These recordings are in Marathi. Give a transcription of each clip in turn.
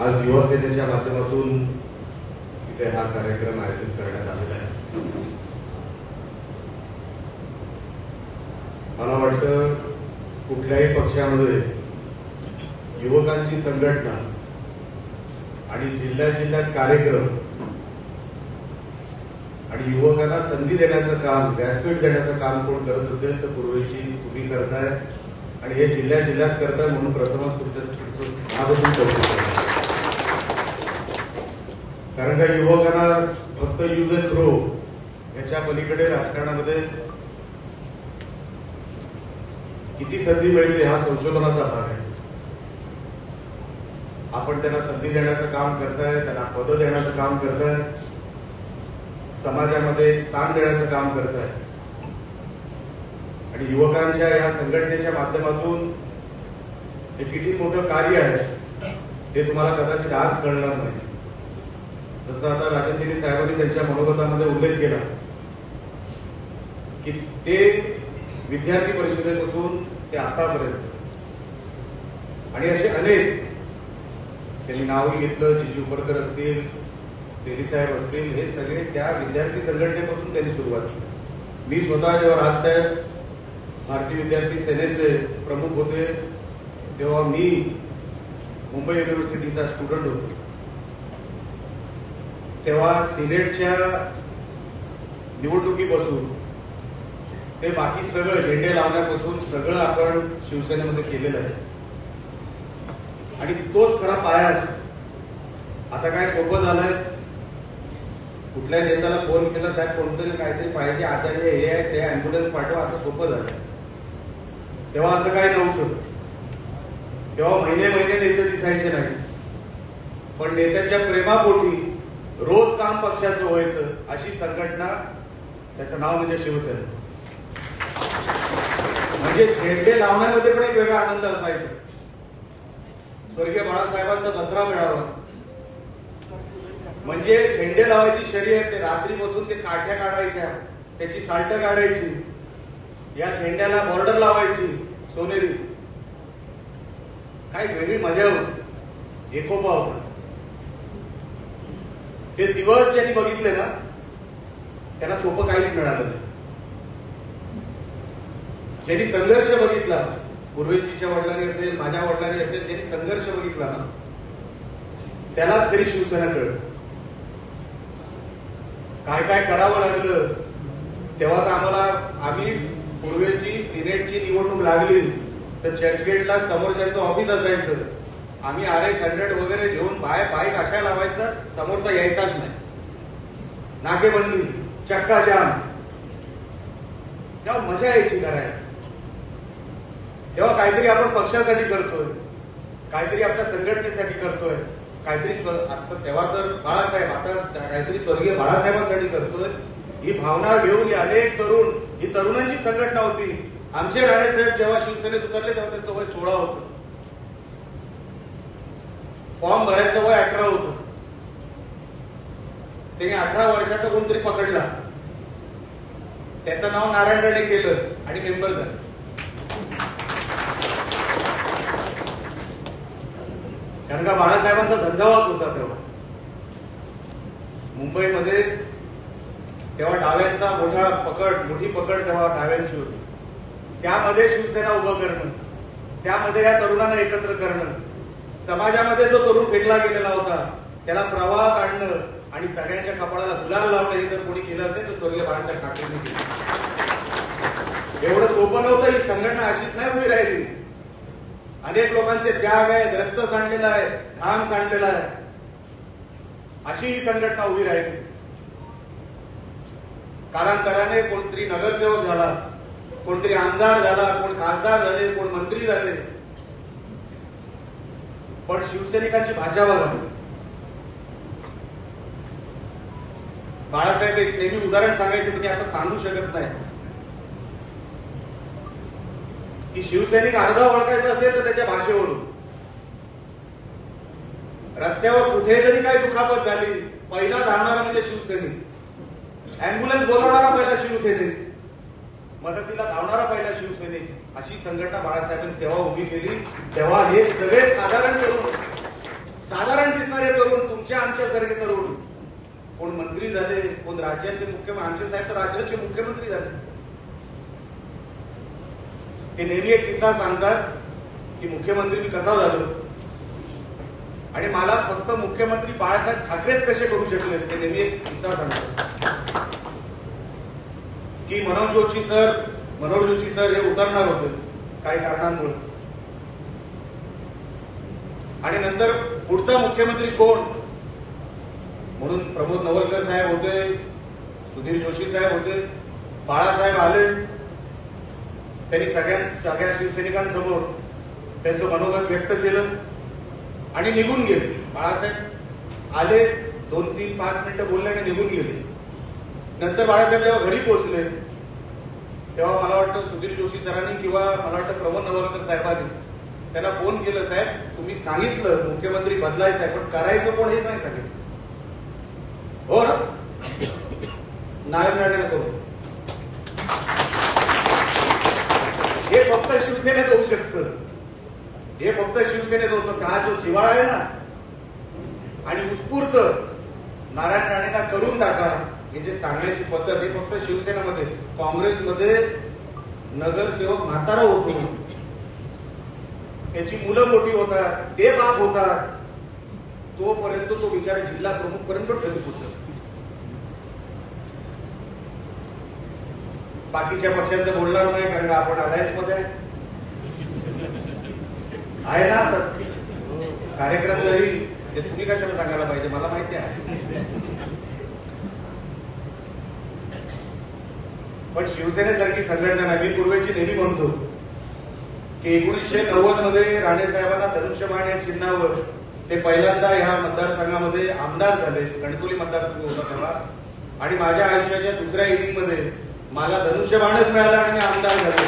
आज युवासेनेच्या माध्यमातून इथे हा कार्यक्रम आयोजित करण्यात आलेला आहे. मला वाटतं कुठल्याही पक्षामध्ये युवकांची संघटना आणि जिल्ह्या जिल्ह्यात कार्यक्रम आणि युवकांना संधी देण्याचं काम व्यासपीठ देण्याचं काम कोण करत असेल तर पूर्वीची तुम्ही करताय. आणि हे जिल्ह्या जिल्ह्यात करताय म्हणून प्रथमच तुमच्या मनापासून कौतुक कारण का युवकांना फक्त युज अँड थ्रो याच्या पलीकडे राजकारणामध्ये किती संधी मिळते हा संशोधनाचा भाग आहे. आपण त्यांना संधी देण्याचं काम करताय त्यांना पद देण्याचं काम करताय समाजामध्ये स्थान देण्याचं काम करताय. आणि युवकांच्या या संघटनेच्या माध्यमातून हे किती मोठं कार्य आहे हे तुम्हाला कदाचित आज कळणार नाही. जसं आता राजन साहेबांनी त्यांच्या मनोगतामध्ये उल्लेख केला की ते विद्यार्थी परिषदेपासून ते आतापर्यंत आणि असे अनेक त्यांनी नावही घेतलं जिजू उपरकर असतील तेली साहेब असतील हे सगळे त्या विद्यार्थी संघटनेपासून त्यांनी सुरुवात केली. मी स्वतः जेव्हा राजसाहेब भारतीय विद्यार्थी सेनेचे प्रमुख होते. तेव्हा मी मुंबई युनिव्हर्सिटीचा स्टुडंट होतो. तेव्हा सिनेटच्या निवडणुकीपासून ते बाकी सगळं झेंडे लावण्यापासून सगळं आपण शिवसेनेमध्ये केलेलं आहे. आणि तोच खरा पाया असतो आता काय सोपं झालंय? कुठल्याही नेत्याला फोन केला साहेब कोणतरी काहीतरी पाहिजे आचार्य हे आहे ते अँब्युलन्स पाठवा आता सोपं झालं. तेव्हा असं काही नव्हतं. तेव्हा महिने महिने नेते दिसायचे नाही. पण नेत्यांच्या प्रेमापोटी रोज काम पक्षाचं व्हायचं अशी संघटना त्याचं नाव म्हणजे शिवसेना. म्हणजे झेंडे लावण्यामध्ये पण एक वेगळा आनंद असायचा. स्वर्गीय बाळासाहेबांचा दसरा मिळावा. म्हणजे झेंडे लावायची शर्यत ते रात्री बसून ते काठ्या काढायच्या त्याची साल्ट काढायची या झेंड्याला बॉर्डर लावायची सोनेरी. काय वेगळी मजा होती. एकोपा होता. ते दिवस ज्यांनी बघितले ना त्यांना सोपं काहीच मिळालं नाही. ज्यांनी संघर्ष बघितला पूर्वेजीच्या वडिलांनी असेल माझ्या वडिलांनी असेल ज्यांनी संघर्ष बघितला ना त्यालाच तरी शिवसेना कळत काय काय करावं लागलं तेव्हा तर आम्हाला आम्ही पूर्वेची सिनेटची निवडणूक लागली तर चर्चगेटला समोर ज्यांचं ऑफिस असायचं आम्ही आर एक्स हंड्रेड वगैरे घेऊन बाहेर बाईक अशा लावायचं समोरचा यायचाच नाही. नाकेबंदी चक्का जाम तेव्हा मजा यायची करायला. तेव्हा काहीतरी आपण पक्षासाठी करतोय काहीतरी आपल्या संघटनेसाठी करतोय. काहीतरी आता तेव्हा तर बाळासाहेब आता काहीतरी स्वर्गीय बाळासाहेबांसाठी करतोय. ही भावना घेऊन हे अनेक तरुण ही तरुणांची संघटना होती. आमचे राणेसाहेब जेव्हा शिवसेनेत उतरले तेव्हा त्यांचं वय सोळा होतं. फॉर्म भरायचं वय अठरा होतं. त्यांनी अठरा वर्षाचा कोणतरी पकडला. त्याचं नाव नारायण राणे केलं आणि मेंबर झालं. कारण का बाळासाहेबांचा झंझावात होता तेव्हा. मुंबईमध्ये तेव्हा डाव्यांचा मोठा पकड मोठी पकड तेव्हा डाव्यांची होती. त्यामध्ये शिवसेना उभं करणं त्यामध्ये या तरुणांना एकत्र करणं समाजामध्ये जो तरुण फेकला गेलेला होता त्याला प्रवाहात आणणं आणि सगळ्यांच्या कपाळाला गुलाल लावणं हे जर कोणी केलं असेल तर स्वर्गीय बाळासाहेब ठाकरेंनी केलं. एवढं सोपं नव्हतं ही संघटना अशीच नाही उभी राहिली. अनेक लोकांचे त्याग आहेत रक्त सांडलेलं आहे घाम सांडलेला आहे. अशी ही संघटना उभी राहिली. कालांतराने कोणतरी नगरसेवक झाला कोणतरी आमदार झाला कोण खासदार झाले कोण मंत्री झाले. पण शिवसैनिकांची भाषा बघा. बाळासाहेब एक नेहमी उदाहरण सांगायचे तुम्ही आता सांगू शकत नाही. की शिवसैनिक अर्धा ओळखायचं असेल तर त्याच्या भाषेवरून. रस्त्यावर कुठे जरी काही दुखापत झाली पहिला धावणारा म्हणजे शिवसैनिक. अँब्युलन्स बोलवणारा पहिला शिवसैनिक. मदतीला धावणारा पहिला शिवसैनिक. अशी संघटना बाळासाहेबांनी तेव्हा उभी केली. तेव्हा हे सगळे साधारण तरुण. साधारण दिसणारे तरुण तुमच्या आमच्या सारखे तरुण. कोण मंत्री झाले कोण राज्याचे मुख्यमंत्री आमचे साहेब तर राज्याचे मुख्यमंत्री झाले. ते नेहमी एक किस्सा सांगतात की मुख्यमंत्री मी कसा झालो. आणि मला फक्त मुख्यमंत्री बाळासाहेब ठाकरेच कसे करू शकले ते नेहमी एक किस्सा सांगतात. की मनोज जोशी सर मनोज जोशी सर हे उतरणार होते काही कारणांमुळे. आणि नंतर पुढचा मुख्यमंत्री कोण? म्हणून प्रमोद नवलकर साहेब होते सुधीर जोशी साहेब होते बाळासाहेब आले त्यांनी सगळ्या सगळ्या शिवसैनिकांसमोर त्यांचं मनोगत व्यक्त केलं आणि निघून गेले. बाळासाहेब आले दोन तीन पाच मिनिटं बोलले आणि निघून गेले. नंतर बाळासाहेब जेव्हा घरी पोहोचले तेव्हा मला वाटतं सुधीर जोशी सरांनी किंवा मला वाटतं प्रमोद नवलकर साहेबांनी त्यांना फोन केलं साहेब तुम्ही सांगितलं मुख्यमंत्री बदलायचं आहे पण करायचं कोण हेच नाही सांगितलं. हो ना? नारायण राणेला करू फक्त शिवसेनेत होऊ शकतं. हे फक्त शिवसेनेत होतं. का? हा जो जिवाळा आहे ना आणि उत्स्फूर्त नारायण राणेंना करून टाका हे जे सांगण्याची पद्धत हे फक्त शिवसेनेमध्ये काँग्रेसमध्ये नगरसेवक म्हातारा होतो त्याची मुलं मोठी होतात ते बाप होतात. तोपर्यंत तो विचार जिल्हा प्रमुख पर्यंत ठेवू पोचत बाकीच्या पक्षांचं बोलणार नाही कारण आपण अलायन्समध्ये आहे. ना कार्यक्रम जरी ते तुम्ही कशाला सांगायला पाहिजे? मला माहिती आहे. पण शिवसेनेसारखी संघटना मी पूर्वेची नेहमी म्हणतो की एकोणीसशे नव्वदमध्ये राणे साहेबांना धनुष्यबाण या चिन्हावर ते पहिल्यांदा ह्या मतदारसंघामध्ये आमदार झाले. कणकोली मतदारसंघ होता तेव्हा. आणि माझ्या आयुष्याच्या दुसऱ्या इनिंगमध्ये मला धनुष्यबाणच मिळाला आणि मी आमदार झालो.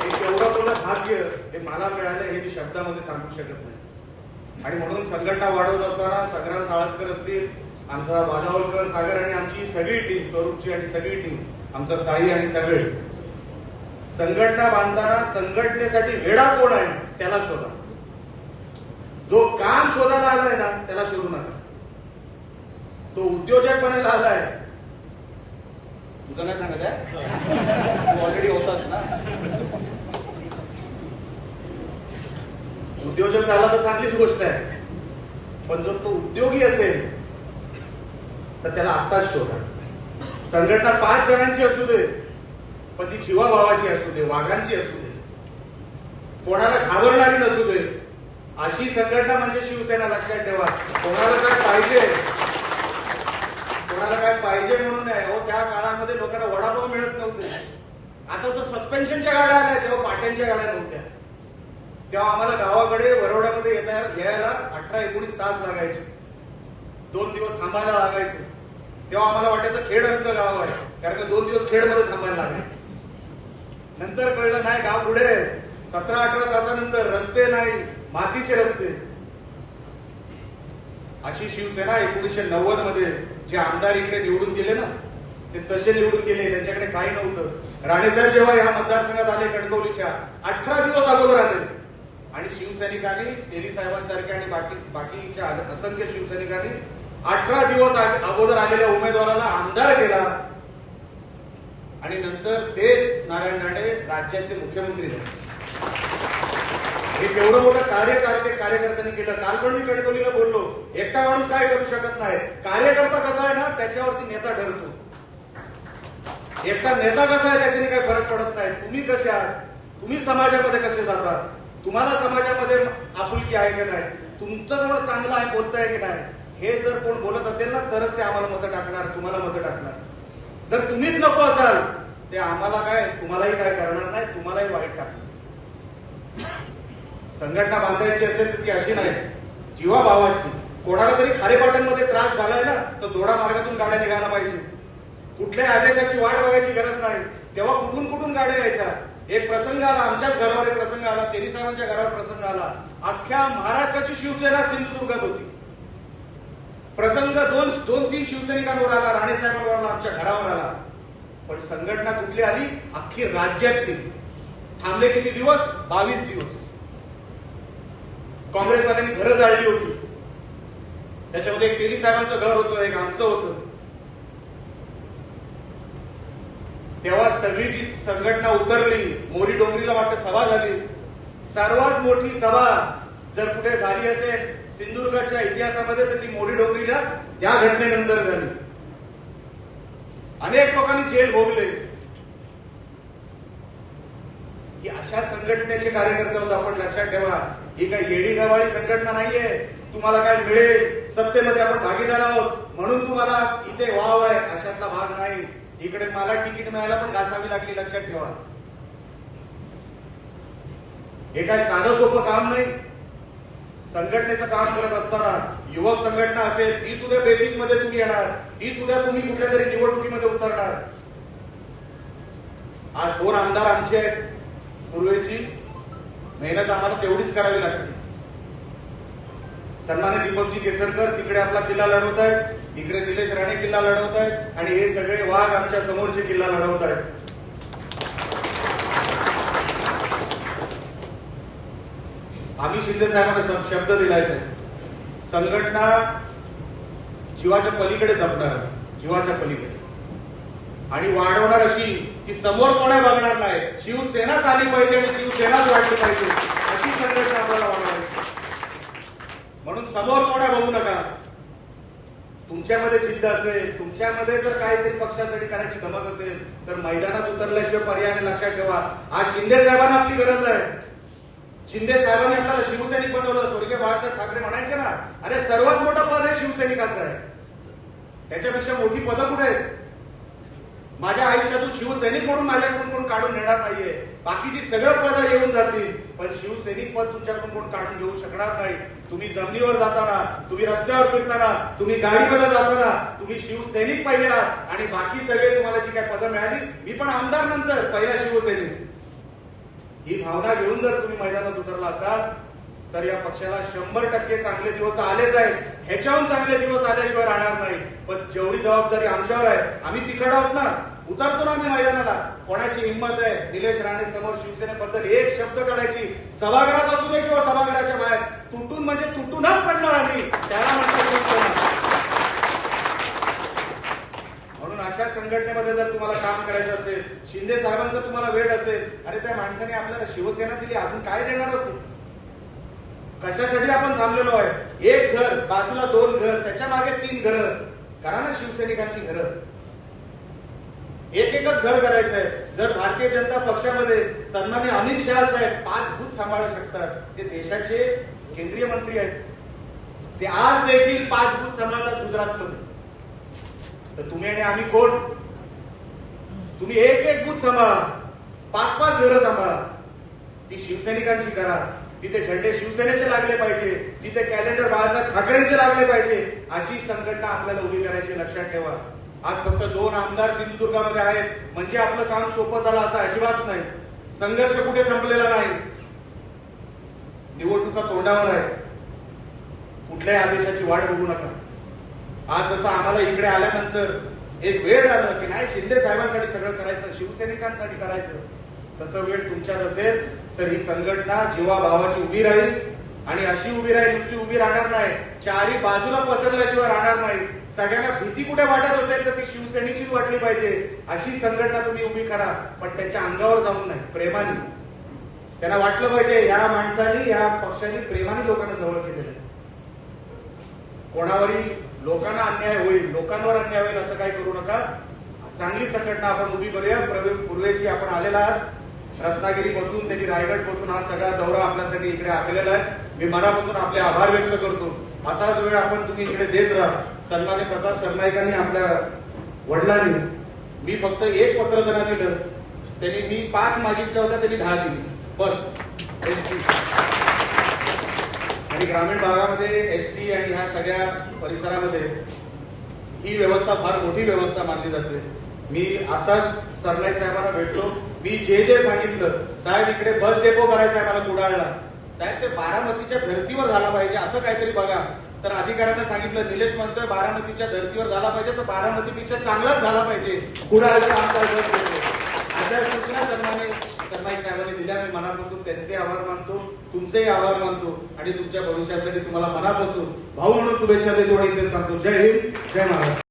हे केवढं मोठं भाग्य हे मला मिळालं हे मी शब्दामध्ये सांगू शकत नाही. आणि म्हणून संघटना वाढवत असताना संग्राम साळसकर असतील आमचा बाधावलकर सागर आणि आमची सगळी टीम स्वरूपची आणि सगळी टीम आमचा साई आणि सगळे. संघटना बांधताना संघटनेसाठी वेडा कोण आहे त्याला शोधा. जो काम शोधायला आलाय ना त्याला शोधू नका. तो उद्योजकपणाला आलाय तुझं नाही सांगत आहे? तू ऑलरेडी होतास ना. उद्योजक झाला तर चांगलीच गोष्ट आहे. पण जर तो उद्योगी असेल तर त्याला आत्ताच शोधा. संघटना पाच जणांची असू दे पण ती जीवाभावाची असू दे वाघांची असू दे. कोणाला घाबरणारी नसू दे. अशी संघटना म्हणजे शिवसेना लक्षात ठेवा. कोणाला काय पाहिजे? कोणाला काय पाहिजे म्हणून नाही हो. त्या काळामध्ये लोकांना वडापाव मिळत नव्हते. आता तर सस्पेन्शनच्या गाड्या आल्या तेव्हा पाट्यांच्या गाड्या नव्हत्या. तेव्हा आम्हाला गावाकडे वरवड्यामध्ये येता यायला अठरा एकोणीस तास लागायचे. दोन दिवस थांबायला लागायचे. तेव्हा आम्हाला वाटायचं खेड आमचं गाव आहे कारण का दोन दिवस खेडमध्ये थांबायला लागायचं. नंतर कळलं नाही गाव पुढे सतरा अठरा तासानंतर रस्ते नाही मातीचे रस्ते. अशी शिवसेना एकोणीसशे नव्वदमध्ये जे आमदार इकडे निवडून दिले ना ते तसे निवडून गेले त्यांच्याकडे काही नव्हतं. राणेसाहेब जेव्हा या मतदारसंघात आले कणकवलीच्या अठरा दिवस अगोदर आले. आणि शिवसैनिकांनी तेली साहेबांसारख्या आणि बाकी बाकीच्या असंख्य शिवसैनिकांनी अठरा दिवस अगोदर आलेल्या उमेदवाराला आमदार केला. आणि नंतर तेच नारायण राणे राज्याचे मुख्यमंत्री झाले. हे केवढं मोठं कार्य कार्य कार्यकर्त्यांनी केलं. काल पण मी कणकवलीला बोललो. एकटा माणूस काय करू शकत नाही. कार्यकर्ता कसा आहे ना त्याच्यावरती नेता ठरतो. एकटा नेता कसा आहे त्याच्याने काही फरक पडत नाही. तुम्ही कसे आहात? तुम्ही समाजामध्ये कसे जातात? तुम्हाला समाजामध्ये आपुलकी आहे की नाही? तुमचं कोण चांगलं आहे बोलताय की नाही? हे जर कोण बोलत असेल ना तरच ते आम्हाला मतं टाकणार तुम्हाला मतं टाकणार. जर तुम्हीच नको असाल ते आम्हाला काय तुम्हालाही काय करणार नाही तुम्हालाही वाईट टाकणार. संघटना बांधायची असेल तर ती अशी नाही. जीवा भावाची कोणाला तरी खारेपाटणमध्ये त्रास झालाय ना तर दोडा मार्गातून गाड्या निघायला पाहिजे. कुठल्याही आदेशाची वाट बघायची गरज नाही. तेव्हा कुठून कुठून गाड्या यायच्या? एक प्रसंग आला आमच्याच घरावर एक प्रसंग आला तेली साहेबांच्या घरावर प्रसंग आला. अख्ख्या महाराष्ट्राची शिवसेना सिंधुदुर्गात होती. प्रसंग दोन दोन तीन शिवसैनिकांवर आला राणे साहेबांवर आला आमच्या घरावर आला. पण संघटना कुठली आली? अख्खी राज्यातली. थांबले किती दिवस? बावीस दिवस. काँग्रेसवाल्यांनी घरं जाळली होती. त्याच्यामध्ये एक तेली साहेबांचं घर होतं एक आमचं होतं. तेव्हा सगळी जी संघटना उतरली मोरी डोंगरीला वाटतं सभा झाली. सर्वात मोठी सभा जर कुठे झाली असेल सिंधुदुर्गाच्या इतिहासामध्ये तर ती मोरी डोंगरीला या घटनेनंतर झाली. अनेक लोकांनी जेल भोगले. की अशा संघटनेचे कार्यकर्ते होत आपण लक्षात ठेवा. ही काही येडी गवाळी संघटना नाहीये. तुम्हाला काय मिळेल? सत्तेमध्ये आपण भागीदार आहोत. म्हणून तुम्हाला इथे वाव आहे. अशातला भाग नाही. इकडे मला तिकीट मिळायला पण घासावी लागली लक्षात ठेवा. हे काय साधं सोपं काम नाही? संघटनेचं काम करत असताना युवक संघटना असेल ती सुद्धा बेसिकमध्ये तुम्ही येणार. ती सुद्धा तुम्ही कुठल्या तरी निवडणुकीमध्ये उतरणार. आज दोन आमदार आमचे आहेत. पूर्वेची मेहनत आम्हाला तेवढीच करावी लागते. सन्मान्य दीपकजी केसरकर तिकडे आपला किल्ला लढवत आहेत इकडे निलेश राणे किल्ला लढवत आहेत आणि हे सगळे वाघ आमच्या समोरचे किल्ला लढवत आहेत. आम्ही शिंदे साहेबांना शब्द दिलाय साहेब संघटना जीवाच्या पलीकडे जपणार जीवाच्या पलीकडे. आणि वाढवणार अशी की समोर कोणा बघणार नाही. शिवसेनाच आली पाहिजे आणि शिवसेनाच वाढली पाहिजे. अशी संघटना आपल्याला वाढवायची म्हणून समोर कोणा बघू नका. तुमच्यामध्ये जिद्द असेल तुमच्यामध्ये जर काहीतरी पक्षासाठी करायची धमक असेल तर मैदानात उतरल्याशिवाय पर्यायाने लक्षात ठेवा. आज शिंदे साहेबांना आपली गरज आहे. शिंदे साहेबांनी आपल्याला शिवसैनिक बनवलं स्वर्गीय बाळासाहेब ठाकरे म्हणायचे ना अरे सर्वात मोठं पद हे शिवसैनिकाचं आहे. त्याच्यापेक्षा मोठी पदं कुठे आहेत? माझ्या आयुष्यातून शिवसैनिक म्हणून माझ्याकडून कोण काढून नेणार नाहीये. बाकीची सगळं पदं येऊन जातील. पण शिवसैनिक पद तुमच्याकडून कोण काढून घेऊ शकणार नाही. तुम्ही जमिनीवर जाताना तुम्ही रस्त्यावर फिरताना तुम्ही गाडीमध्ये जाताना तुम्ही शिवसैनिक पाहिले आहात. आणि बाकी सगळे तुम्हाला जी काय पदं मिळाली मी पण आमदार नंतर पहिला शिवसैनिक. ही भावना घेऊन जर तुम्ही मैदानात उतरला असाल तर या पक्षाला शंभर टक्के चांगले दिवस आलेच आहेत. ह्याच्याहून चांगले दिवस आल्याशिवाय राहणार नाही. पण जेवढी जबाबदारी आमच्यावर आहे आम्ही तिकड आहोत ना. उतरतो ना आम्ही मैदानाला. कोणाची हिंमत आहे? निलेश राणे समोर शिवसेनेबद्दल एक शब्द काढायची. सभागृहात असू दे किंवा सभागृहाच्या बाहेर तुटून म्हणजे तुटूनच पडणार आम्ही. त्याला म्हणून अशा संघटनेमध्ये जर तुम्हाला काम करायचं असेल शिंदे साहेबांचा तुम्हाला वेळ असेल अरे त्या माणसाने आपल्याला शिवसेना दिली अजून काय देणार होते कशासाठी आपण थांबलेलो आहे? एक घर बाजूला दोन घर त्याच्यामागे तीन घर. करा ना शिवसैनिकांची घरं. एक एकच घर करायचं आहे जर भारतीय जनता पक्षामध्ये सन्मान्य अमित शहा साहेब पाच भूत सांभाळू शकतात ते देशाचे केंद्रीय मंत्री आहेत. ते आज देखील पाच भूत सांभाळतात गुजरातमध्ये. तर तुम्ही आणि आम्ही कोण? तुम्ही एक एक बूथ सांभाळा. पाच पाच घरं सांभाळा. ती शिवसैनिकांची करा. तिथे झेंडे शिवसेनेचे लागले पाहिजे. तिथे कॅलेंडर बाळासाहेब ठाकरेंचे लागले पाहिजे. अशी संघटना आपल्याला उभी करायची लक्षात ठेवा. आज फक्त दोन आमदार सिंधुदुर्गामध्ये आहेत. म्हणजे आपलं काम सोपं झालं असं अजिबात नाही. संघर्ष कुठे संपलेला नाही. निवडणुका तोंडावर आहे कुठल्याही आदेशाची वाट बघू नका. आज जसं आम्हाला इकडे आल्यानंतर एक वेळ आलं की नाही शिंदे साहेबांसाठी सगळं करायचं शिवसैनिकांसाठी करायचं. तसं वेळ तुमच्यात असेल तर ही संघटना जीवाभावाची उभी राहील. आणि अशी उभी राहील नुसती उभी राहणार नाही. चारी बाजूला पसरल्याशिवाय राहणार नाही. सगळ्यांना भीती कुठे वाटत असेल तर ती शिवसेनेचीच वाटली पाहिजे. अशी संघटना तुम्ही उभी करा पण त्याच्या अंगावर जाऊन नाही प्रेमाने. त्यांना वाटलं पाहिजे या माणसाने या पक्षाने प्रेमाने लोकांना जवळ केलेलं आहे. कोणावरही लोकांना अन्याय होईल लोकांवर अन्याय होईल असं काही करू नका. चांगली संघटना आपण उभी करूया. पूर्वेची आपण आलेला आहात. रत्नागिरीपासून त्याची रायगडपासून हा सगळा दौरा आपल्यासाठी इकडे आखलेला आहे. मी मनापासून आपले आभार व्यक्त करतो. असाच वेळ आपण तुम्ही इकडे देत राहा. सन्माने प्रताप सरनाईकांनी आपल्या वडिलांनी मी फक्त एक पत्र त्यांना दिलं. त्यांनी मी पाच मागितल्या होत्या त्यांनी दहा दिली. बस. S T. आणि ग्रामीण भागामध्ये एस टी आणि ह्या सगळ्या परिसरामध्ये ही व्यवस्था फार मोठी व्यवस्था मानली जाते. मी आताच सरनाईक साहेबांना भेटलो. मी जे जे सांगितलं साहेब इकडे बस डेपो करायचा आहे मला कुडाळला. साहेब ते बारामतीच्या धर्तीवर झाला पाहिजे असं काहीतरी बघा. तर अधिकाऱ्यांना सांगितलं निलेश म्हणतोय बारामतीच्या धर्तीवर झाला पाहिजे तर बारामतीपेक्षा चांगलाच झाला पाहिजे. कुडाळचा आमचा बस डेपो अशा सूचना सन्माने सरनाईक साहेबांनी दिल्या. मी मनापासून त्यांचे आभार मानतो तुमचेही आभार मानतो आणि तुमच्या भविष्यासाठी तुम्हाला मनापासून भाऊ म्हणून शुभेच्छा देतो आणि इथेच सांगतो जय हिंद जय महाराष्ट्र.